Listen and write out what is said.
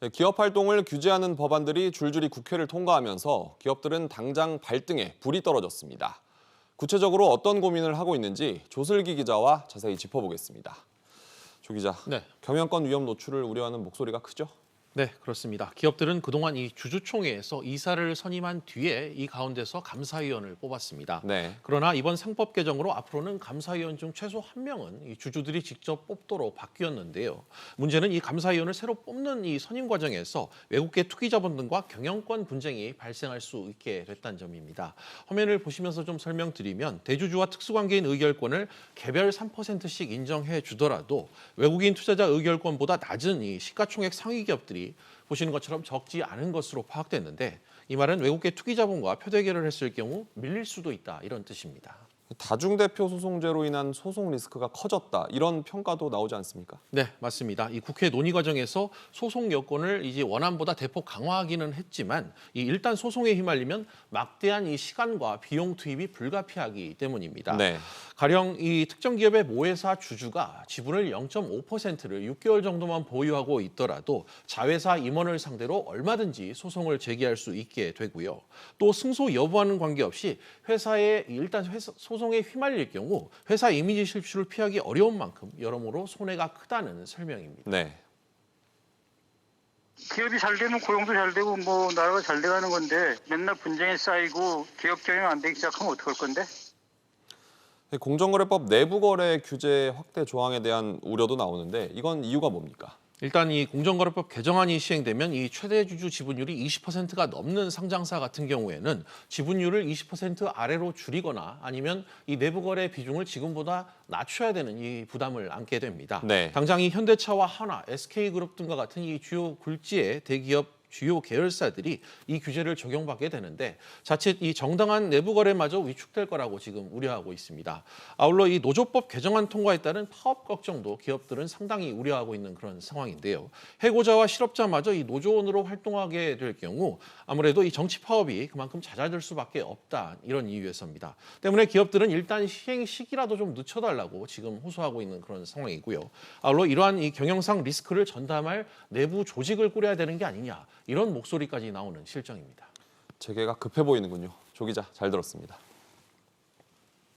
네, 기업 활동을 규제하는 법안들이 줄줄이 국회를 통과하면서 기업들은 당장 발등에 불이 떨어졌습니다. 구체적으로 어떤 고민을 하고 있는지 조슬기 기자와 자세히 짚어보겠습니다. 조 기자, 네. 경영권 위험 노출을 우려하는 목소리가 크죠? 네, 그렇습니다. 기업들은 그동안 이 주주총회에서 이사를 선임한 뒤에 이 가운데서 감사위원을 뽑았습니다. 네. 그러나 이번 상법 개정으로 앞으로는 감사위원 중 최소 한 명은 이 주주들이 직접 뽑도록 바뀌었는데요. 문제는 이 감사위원을 새로 뽑는 이 선임 과정에서 외국계 투기 자본 등과 경영권 분쟁이 발생할 수 있게 됐다는 점입니다. 화면을 보시면서 좀 설명드리면 대주주와 특수관계인 의결권을 개별 3%씩 인정해 주더라도 외국인 투자자 의결권보다 낮은 이 시가총액 상위 기업들 이 보시는 것처럼 적지 않은 것으로 파악됐는데 이 말은 외국계 투기 자본과 표대결을 했을 경우 밀릴 수도 있다 이런 뜻입니다. 다중대표 소송제로 인한 소송 리스크가 커졌다 이런 평가도 나오지 않습니까? 네, 맞습니다. 이 국회 논의 과정에서 소송 여건을 이제 원안보다 대폭 강화하기는 했지만 이 일단 소송에 휘말리면 막대한 이 시간과 비용 투입이 불가피하기 때문입니다. 네. 가령 이 특정 기업의 모회사 주주가 지분을 0.5%를 6개월 정도만 보유하고 있더라도 자회사 임원을 상대로 얼마든지 소송을 제기할 수 있게 되고요. 또 승소 여부와는 관계없이 회사의 일단 회사, 소송에 휘말릴 경우 회사 이미지 실추를 피하기 어려운 만큼 여러모로 손해가 크다는 설명입니다. 네. 기업이 잘 되면 고용도 잘 되고 뭐 나라가 잘 돼가는 건데 맨날 분쟁에 쌓이고 기업 경영 안 되기 시작하면 어떡할 건데? 공정거래법 내부 거래 규제 확대 조항에 대한 우려도 나오는데 이건 이유가 뭡니까? 일단 이 공정거래법 개정안이 시행되면 이 최대 주주 지분율이 20%가 넘는 상장사 같은 경우에는 지분율을 20% 아래로 줄이거나 아니면 이 내부 거래 비중을 지금보다 낮춰야 되는 이 부담을 안게 됩니다. 네. 당장 이 현대차와 하나, SK그룹 등과 같은 이 주요 굴지의 대기업 주요 계열사들이 이 규제를 적용받게 되는데 자칫 이 정당한 내부 거래마저 위축될 거라고 지금 우려하고 있습니다. 아울러 이 노조법 개정안 통과에 따른 파업 걱정도 기업들은 상당히 우려하고 있는 그런 상황인데요. 해고자와 실업자마저 이 노조원으로 활동하게 될 경우 아무래도 이 정치 파업이 그만큼 잦아들 수밖에 없다 이런 이유에서입니다. 때문에 기업들은 일단 시행 시기라도 좀 늦춰달라고 지금 호소하고 있는 그런 상황이고요. 아울러 이러한 이 경영상 리스크를 전담할 내부 조직을 꾸려야 되는 게 아니냐 이런 목소리까지 나오는 실정입니다. 재개가 급해 보이는군요. 조 기자 잘 들었습니다.